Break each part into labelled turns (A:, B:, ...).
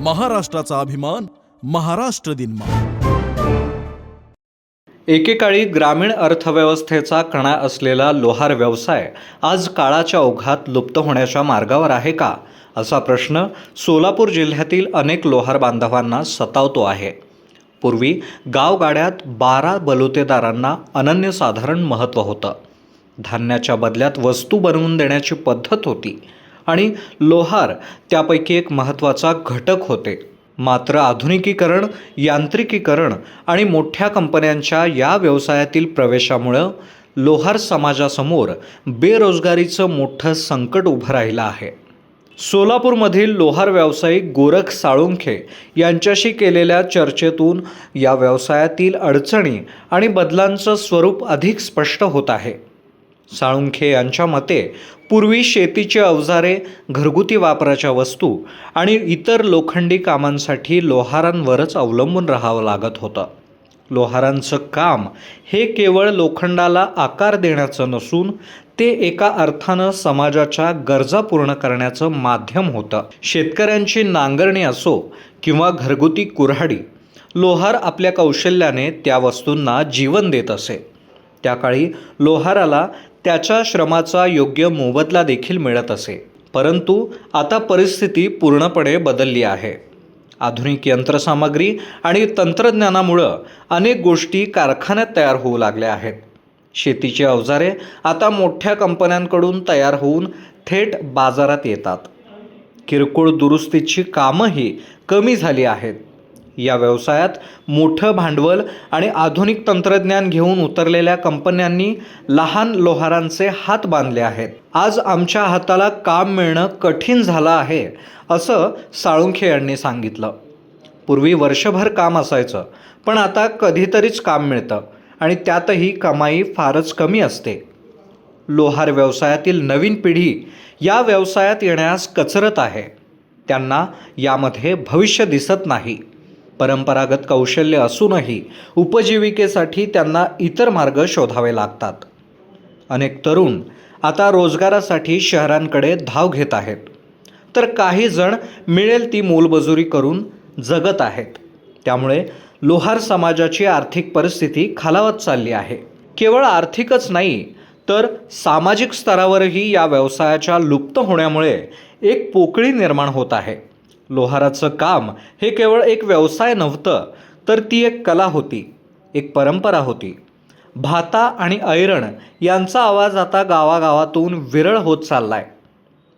A: महाराष्ट्राचा अभिमान महाराष्ट्र दिन
B: एकेकाळी ग्रामीण अर्थव्यवस्थेचा कणा असलेला लोहार व्यवसाय आज काळाच्या ओघात लुप्त होण्याच्या मार्गावर आहे का? असा प्रश्न सोलापूर जिल्ह्यातील अनेक लोहार बांधवांना सतावतो आहे. पूर्वी गावगाड्यात बारा बलुतेदारांना अनन्यसाधारण महत्त्व होतं. धान्याच्या बदल्यात वस्तू बनवून देण्याची पद्धत होती. आणि लोहार त्यापैकी एक महत्त्वाचा घटक होते. मात्र आधुनिकीकरण यांत्रिकीकरण आणि मोठ्या कंपन्यांच्या या व्यवसायातील प्रवेशामुळं लोहार समाजासमोर बेरोजगारीचं मोठं संकट उभं राहिलं आहे. सोलापूरमधील लोहार व्यावसायिक गोरख साळुंखे यांच्याशी केलेल्या चर्चेतून या व्यवसायातील अडचणी आणि बदलांचं स्वरूप अधिक स्पष्ट होत आहे. साळुंखे यांच्या मते पूर्वी शेतीची अवजारे घरगुती वापराच्या वस्तू आणि इतर लोखंडी कामांसाठी लोहारांवरच अवलंबून राहावं लागत होतं. लोहारांचं काम हे केवळ लोखंडाला आकार देण्याचं नसून ते एका अर्थानं समाजाच्या गरजा पूर्ण करण्याचं माध्यम होतं. शेतकऱ्यांची नांगरणी असो किंवा घरगुती कुऱ्हाडी लोहार आपल्या कौशल्याने त्या वस्तूंना जीवन देत असे. त्या काळी लोहाराला त्याच्या श्रमाचा योग्य मोबदला देखील मिळत असे. परंतु आता परिस्थिती पूर्णपणे बदलली आहे. आधुनिक यंत्रसामग्री आणि तंत्रज्ञानामुळं अनेक गोष्टी कारखान्यात तयार होऊ लागल्या आहेत. शेतीची अवजारे आता मोठ्या कंपन्यांकडून तयार होऊन थेट बाजारात येतात. किरकोळ दुरुस्तीची कामंही कमी झाली आहेत. या व्यवसायात मोठं भांडवल आणि आधुनिक तंत्रज्ञान घेऊन उतरलेल्या कंपन्यांनी लहान लोहारांचे हात बांधले आहेत. आज आमच्या हाताला काम मिळणं कठीण झालं आहे असं साळुंखे यांनी सांगितलं. पूर्वी वर्षभर काम असायचं पण आता कधीतरीच काम मिळतं आणि त्यातही कमाई फारच कमी असते. लोहार व्यवसायातील नवीन पिढी या व्यवसायात येण्यास कचरत आहे. त्यांना यामध्ये भविष्य दिसत नाही. परंपरागत कौशल्य असूनही उपजीविकेसाठी त्यांना इतर मार्ग शोधावे लागतात. अनेक तरुण आता रोजगारासाठी शहरांकडे धाव घेत आहेत. तर काही जण मिळेल ती मोलमजुरी करून जगत आहेत. त्यामुळे लोहार समाजाची आर्थिक परिस्थिती खालावत चालली आहे. केवळ आर्थिकच नाही तर सामाजिक स्तरावरही या व्यवसायाच्या लुप्त होण्यामुळे एक पोकळी निर्माण होत आहे. लोहाराचं काम हे केवळ एक व्यवसाय नव्हतं तर ती एक कला होती एक परंपरा होती. भाता आणि ऐरण यांचा आवाज आता गावागावातून विरळ होत चाललाय.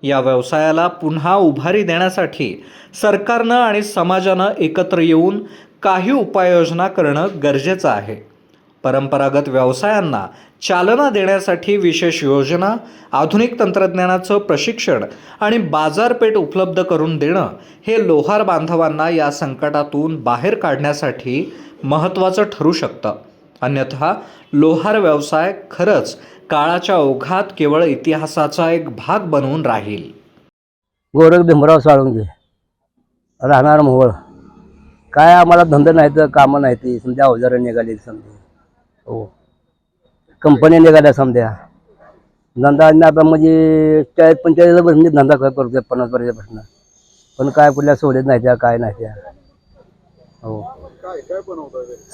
B: या व्यवसायाला पुन्हा उभारी देण्यासाठी सरकारनं आणि समाजानं एकत्र येऊन काही उपाययोजना करणं गरजेचं आहे. परंपरागत व्यवसायांना चालना देण्यासाठी विशेष योजना आधुनिक तंत्रज्ञानाचं प्रशिक्षण आणि बाजारपेठ उपलब्ध करून देणं हे लोहार बांधवांना या संकटातून बाहेर काढण्यासाठी महत्त्वाचं ठरू शकतं. अन्यथा लोहार व्यवसाय खरंच काळाच्या ओघात केवळ इतिहासाचा एक भाग बनवून राहील.
C: गोरख भीमराव साळुंगे राहणार मोहळ. काय आम्हाला धंदे नाही तर कामं नाही ती समजा अवजारं निघाली समजा. हो. कंपन्या निघाल्या समजा धंदा आणि आता म्हणजे चाळीस पंचेचाळीस म्हणजे धंदा काय करतोय पन्नास वर्षापासून पण काय कुठल्या सोडत नाही त्या काय नाही त्या. हो.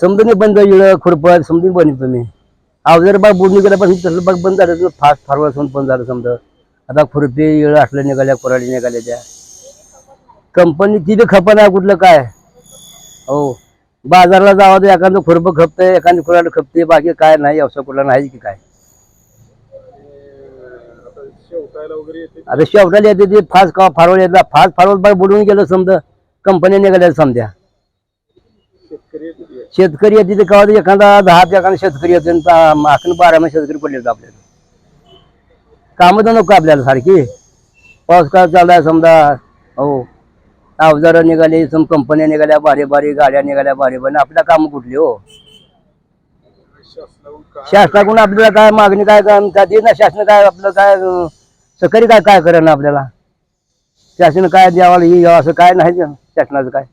C: समजून बंद इळं खुरपत समजून बनी तुम्ही. अवजार बाग बुडणी केल्यापासून तसं बाग बंद झालं फास्ट फॉरवर्ड होऊन बंद झालं समजा. आता खुरपी इळं असल्या निघाल्या कोराडी निघाल्या त्या. कंपनी तिथे खपा आहे कुठलं काय? हो. बाजारला जावं तर एखादं खुरपं खपतंय एखादी खुराड खपते बाकी काय नाही व्यवसाय कुठला नाही की काय. आता शेवटाला येते ते फास्ट का फारवळ येतला? फास्ट फारवळ बुडून गेलं समजा. कंपनी निघाल्या समजा. शेतकरी येते ते कवा एखादा दहा ते एखादा शेतकरी येते आखण बारा महिने शेतकरी पडले होते आपल्याला. कामं तर नको आपल्याला सारखी. पाऊस काळ चाललाय समजा. हो. अवजारं निघाली सम कंपन्या निघाल्या भारी भारी गाड्या निघाल्या भारी भारी आपल्या काम कुठली हो? शासनाकडून आपल्याला काय मागणी काय काय देत ना शासन काय आपलं काय अं, सहकारी काय काय करेल ना आपल्याला? शासन काय द्यावाला हे द्यावं असं काय नाही शासनाचं काय?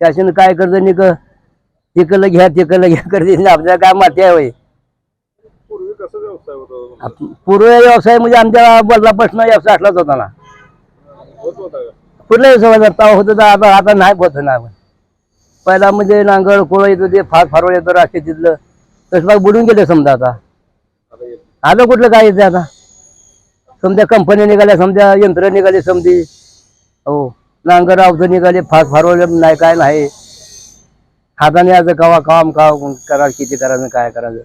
C: शासन काय करतं निक तिकडलं घ्या तिकडलं घ्या करते आपल्याला काय माती आहे होय? पूर्व व्यवसाय म्हणजे आमच्या बदलापासून व्यवसाय असलाच होता ना. पूर्ण समजा तवा होत तर आता आता नाही होत ना. पहिला म्हणजे नांगर कोळ येत होते फार फारवळ येतो राष्ट्रीय तिथलं. तसं बुडून गेले समजा आता. आता कुठलं काय येते आता? समजा कंपन्या निघाल्या समजा यंत्र निघाले समजी. हो नांगर अवधं निघाले फार फारवळ नाही काय नाही. हाताने आज कवा काम काम करा किती करायचं काय करायचं.